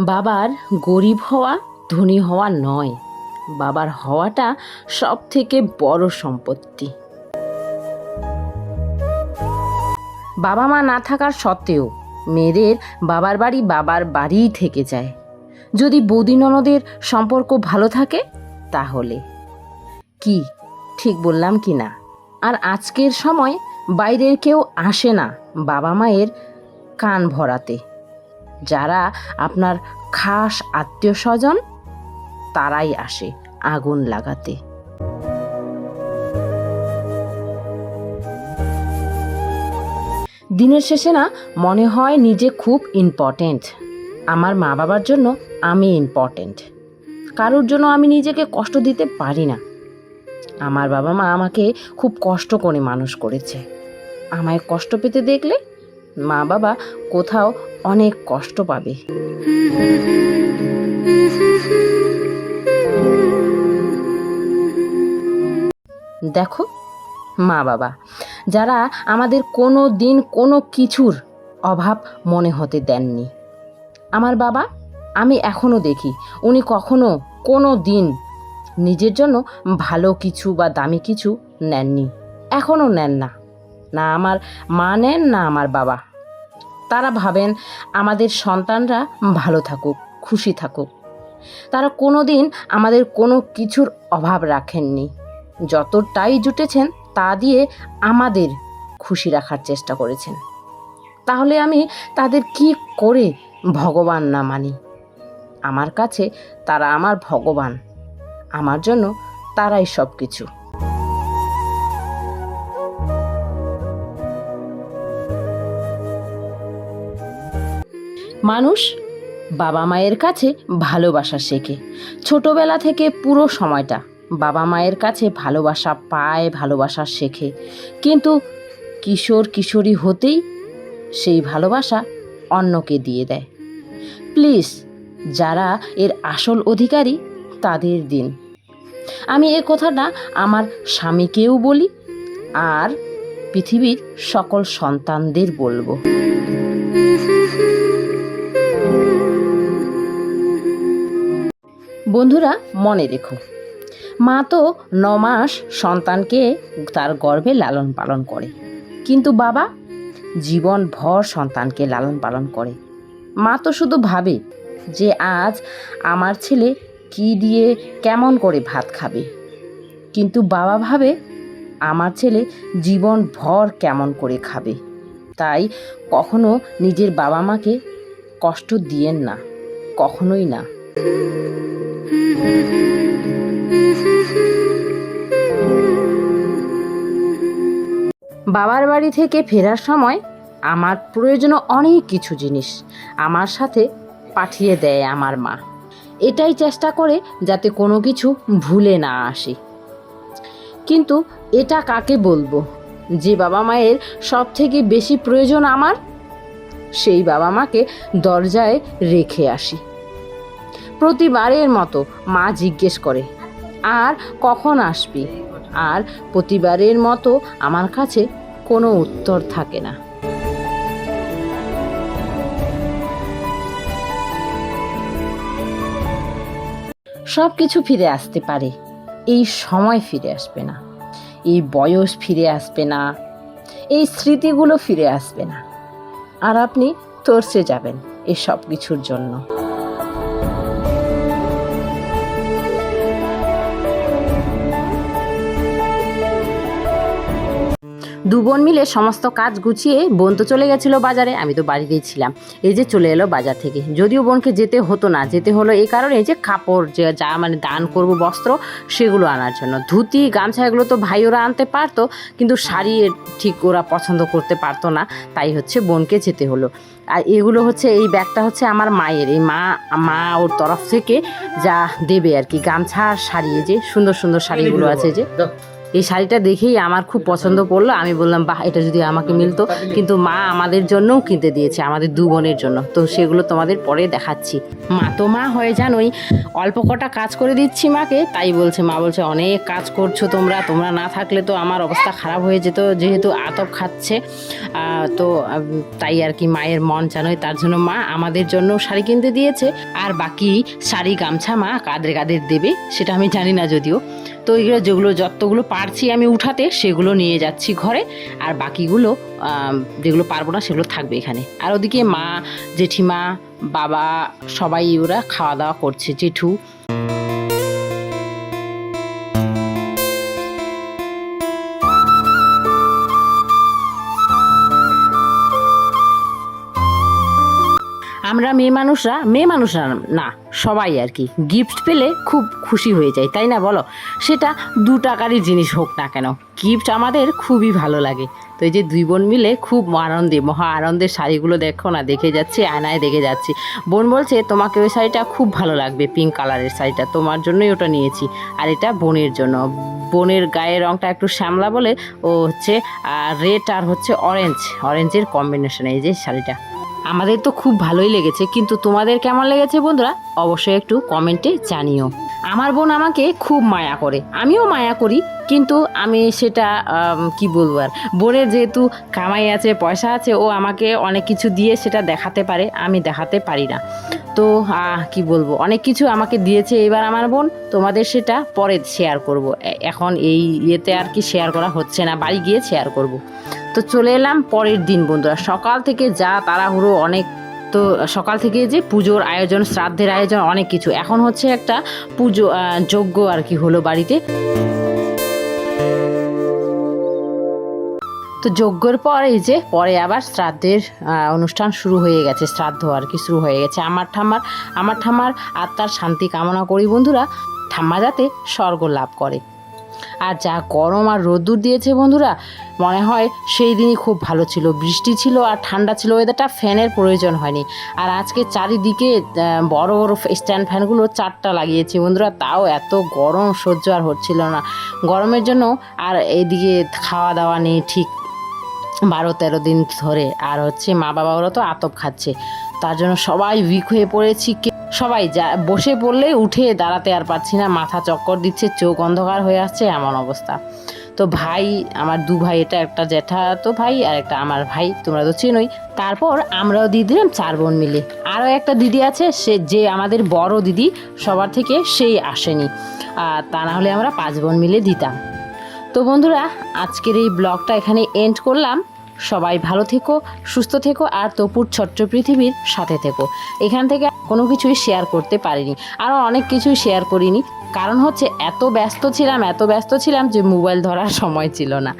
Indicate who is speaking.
Speaker 1: বাবার গরিব হওয়া, ধনী হওয়া নয়। বাবার হওয়াটা সব থেকে বড় সম্পত্তি। বাবা মা না থাকার সত্ত্বেও মেয়েদের বাবার বাড়ি বাবার বাড়িই থেকে যায়। যদি বৌদি ননদের সম্পর্ক ভালো থাকে, তাহলে। কি, ঠিক বললাম কি না? আর আজকের সময় বাইরের কেউ আসে না বাবা মায়ের কান ভরাতে। যারা আপনার খাস আত্মীয় স্বজন তারাই আসে আগুন লাগাতে। দিনের শেষে না, মনে হয় নিজে খুব ইম্পর্টেন্ট আমার মা বাবার জন্য আমি ইম্পর্টেন্ট কারোর জন্য আমি নিজেকে কষ্ট দিতে পারি না। আমার বাবা মা আমাকে খুব কষ্ট করে মানুষ করেছে। আমায় কষ্ট পেতে দেখলে মা বাবা কোথাও অনেক কষ্ট পাবে। দেখো, মা বাবা, যারা আমাদের কোনো দিন কোনো কিছুর অভাব মনে হতে দেননি। আমার বাবা, আমি এখনও দেখি, উনি কখনো কোনো দিন নিজের জন্য ভালো কিছু বা দামি কিছু নেননি। এখনও নেন না। না আমার মা নেন, না আমার বাবা। তারা ভাবেন আমাদের সন্তানরা ভালো থাকুক, খুশি থাকুক। তারা কোনো দিন আমাদের কোনো কিছুর অভাব রাখেননি। যতটাই জুটেছেন তা দিয়ে আমাদের খুশি রাখার চেষ্টা করেছেন। তাহলে আমি তাদের কি করে ভগবান না মানি? আমার কাছে তারা আমার ভগবান। আমার জন্য তারাই সব কিছু মানুষ বাবা মায়ের কাছে ভালোবাসা শেখে। ছোটবেলা থেকে পুরো সময়টা বাবা মায়ের কাছে ভালোবাসা পায়, ভালোবাসা শেখে। কিন্তু কিশোর কিশোরী হতেই সেই ভালোবাসা অন্যকে দিয়ে দেয়। প্লিজ, যারা এর আসল অধিকারী, তাদের দিন। আমি এ কথাটা আমার স্বামীকেও বলি আর পৃথিবীর সকল সন্তানদের বলব। বন্ধুরা, মনে রেখো। মা তো ন মাস সন্তানকে তার গর্ভে লালন পালন করে। কিন্তু বাবা জীবন ভর সন্তানকে লালন পালন করে। মা তো শুধু ভাবে যে আজ আমার ছেলে কি দিয়ে কেমন করে ভাত খাবে। কিন্তু বাবা ভাবে আমার ছেলে জীবন ভর কেমন করে খাবে। তাই কখনো নিজের বাবা মাকে কষ্ট দিয়েন না, কখনোই না। বাবার বাড়ি থেকে ফেরার সময় আমার প্রয়োজনীয় অনেক কিছু জিনিস আমার সাথে পাঠিয়ে দেয় আমার মা। এটাই চেষ্টা করে যাতে কোনো কিছু ভুলে না আসে। কিন্তু এটা কাকে বলব? যে বাবা মায়ের সব থেকে বেশি প্রয়োজন আমার, সেই বাবা মাকে দরজায় রেখে আসি। প্রতিবারের মতো মা জিজ্ঞেস করে, আর কখন আসবি? আর প্রতিবারের মতো আমার কাছে কোনো উত্তর থাকে না। সব কিছু ফিরে আসতে পারে, এই সময় ফিরে আসবে না, এই বয়স ফিরে আসবে না, এই স্মৃতিগুলো ফিরে আসবে না। আর আপনি তরসে যাবেন এই সব কিছুর জন্য। দু বোন মিলে সমস্ত কাজ গুছিয়ে বোন তো চলে গেছিল বাজারে আমি তো বাড়িতেই ছিলাম এই যে চলে এলো বাজার থেকে। যদিও বোনকে যেতে হতো না যেতে হলো এই কারণে যে কাপড় যে যা মানে দান করব বস্ত্র সেগুলো আনার জন্য। ধুতি গামছা এগুলো তো ভাই ওরা আনতে পারতো কিন্তু শাড়ি ঠিক ওরা পছন্দ করতে পারতো না তাই হচ্ছে বোনকে যেতে হলো। আর এগুলো হচ্ছে এই ব্যাগটা হচ্ছে আমার মায়ের। এই মা মা ওর তরফ থেকে যা দেবে আর কি গামছা আর শাড়ি যে সুন্দর সুন্দর শাড়িগুলো আছে যে। এই শাড়িটা দেখেই আমার খুব পছন্দ পড়ল। আমি বললাম, বাহ, এটা যদি আমাকে মিলতো। কিন্তু মা আমাদের জন্যও কিনতে দিয়েছে, আমাদের দু বোনের জন্য। তো সেগুলো তোমাদের পরে দেখাচ্ছি। মা তো মা হয়ে জানোই অল্প কটা কাজ করে দিচ্ছি মাকে, তাই বলছে। মা বলছে, অনেক কাজ করছ তোমরা তোমরা না থাকলে তো আমার অবস্থা খারাপ হয়ে যেত, যেহেতু আতপ খাচ্ছে। তো তাই আর কি মায়ের মন জানোই তার জন্য মা আমাদের জন্য শাড়ি কিনতে দিয়েছে। আর বাকি শাড়ি গামছা মা কাদের কাদের দেবে, সেটা আমি জানি না যদিও। তো এগুলো যেগুলো যতগুলো পারছি আমি উঠাতে, সেগুলো নিয়ে যাচ্ছি ঘরে। আর বাকিগুলো যেগুলো পারব না, সেগুলো থাকবে এখানে। আর ওদিকে মা, জেঠিমা, বাবা, সবাই ওরা খাওয়া দাওয়া করছে, জেঠু। আমরা মেয়ে মানুষরা মেয়ে মানুষরা না, সবাই আর কি। গিফট পেলে খুব খুশি হয়ে যায় তাই না বলো? সেটা দু টাকারই জিনিস হোক না কেন। গিফট আমাদের খুবই ভালো লাগে। তো এই যে দুই বোন মিলে খুব আনন্দে, মহা আনন্দের শাড়িগুলো দেখো না, দেখে যাচ্ছি, আয়নায় দেখে যাচ্ছি। বোন বলছে, তোমাকে ওই শাড়িটা খুব ভালো লাগবে পিঙ্ক কালারের শাড়িটা। তোমার জন্যই ওটা নিয়েছি। আর এটা বোনের জন্য। বোনের গায়ের রঙটা একটু শ্যামলা বলে, ও হচ্ছে রেড আর হচ্ছে অরেঞ্জ অরেঞ্জের কম্বিনেশন এই যে শাড়িটা। আমাদের তো খুব ভালোই লেগেছে, কিন্তু তোমাদের কেমন লেগেছে বন্ধুরা? অবশ্যই একটু কমেন্টে জানিও। আমার বোন আমাকে খুব মায়া করে, আমিও মায়া করি, কিন্তু আমি সেটা কি বলব আর, বোনের যেহেতু কামাই আছে, পয়সা আছে, ও আমাকে অনেক কিছু দিয়ে সেটা দেখাতে পারে, আমি দেখাতে পারি না। তো কি বলব, অনেক কিছু আমাকে দিয়েছে এবার আমার বোন, তোমাদের সেটা পরে শেয়ার করব। এখন এই ইয়েতে আর কি শেয়ার করা হচ্ছে না, বাড়ি গিয়ে শেয়ার করব। তো চলে এলাম পরের দিন বন্ধুরা। সকাল থেকে যা তাড়াহুড়ো অনেক, তো সকাল থেকে যে পুজোর আয়োজন, শ্রাদ্ধের আয়োজন, অনেক কিছু। এখন হচ্ছে একটা পুজো যজ্ঞ আর কি হলো বাড়িতে। তো যজ্ঞর পর এই যে, পরে আবার শ্রাদ্ধের অনুষ্ঠান শুরু হয়ে গেছে। শ্রাদ্ধ আর কি শুরু হয়ে গেছে। আমার ঠাম্মার আমার ঠাম্মার আত্মার শান্তি কামনা করি বন্ধুরা। ঠাম্মা যাতে স্বর্গ লাভ করে। আর যা গরম আর রোদ্দুর দিয়েছে বন্ধুরা, মনে হয় সেই দিনই খুব ভালো ছিল। বৃষ্টি ছিল আর ঠান্ডা ছিল ওয়েদারটা ফ্যানের প্রয়োজন হয়নি। আর আজকে চারিদিকে বড় বড় স্ট্যান্ড ফ্যানগুলো চারটা লাগিয়েছি বন্ধুরা, তাও এত গরম, সহ্য আর হচ্ছিল না। গরমের জন্য আর এদিকে খাওয়া দাওয়া নেই ঠিক বারো তেরো দিন ধরে। আর হচ্ছে মা বাবারও তো আতপ খাচ্ছে। তার জন্য সবাই উইক হয়ে পড়েছি। কে- সবাই যা, বসে পড়লে উঠে দাঁড়াতে আর পারছি না, মাথা চক্কর দিচ্ছে, চোখ অন্ধকার হয়ে আসছে, এমন অবস্থা। তো ভাই, আমার দু ভাই, এটা একটা জ্যাঠা তো ভাই, আর একটা আমার ভাই, তোমরা তো চেনোই। তারপর আমরাও দিয়ে দিলাম চার বোন মিলে। আরও একটা দিদি আছে, সে যে আমাদের বড় দিদি, সবার থেকে সেই আসেনি। তা না হলে আমরা পাঁচ বোন মিলে দিতাম। তো বন্ধুরা, আজকের এই ব্লগটা এখানে এন্ড করলাম। সবাই ভালো থেকো, সুস্থ থেকো আর তপুর ছোট্ট পৃথিবীর সাথে থেকো। এখান থেকে কোনো কিছুই শেয়ার করতে পারিনি। আরও অনেক কিছুই শেয়ার করিনি। কারণ হচ্ছে এত ব্যস্ত ছিলাম, এত ব্যস্ত ছিলাম যে মোবাইল ধরার সময় ছিল না।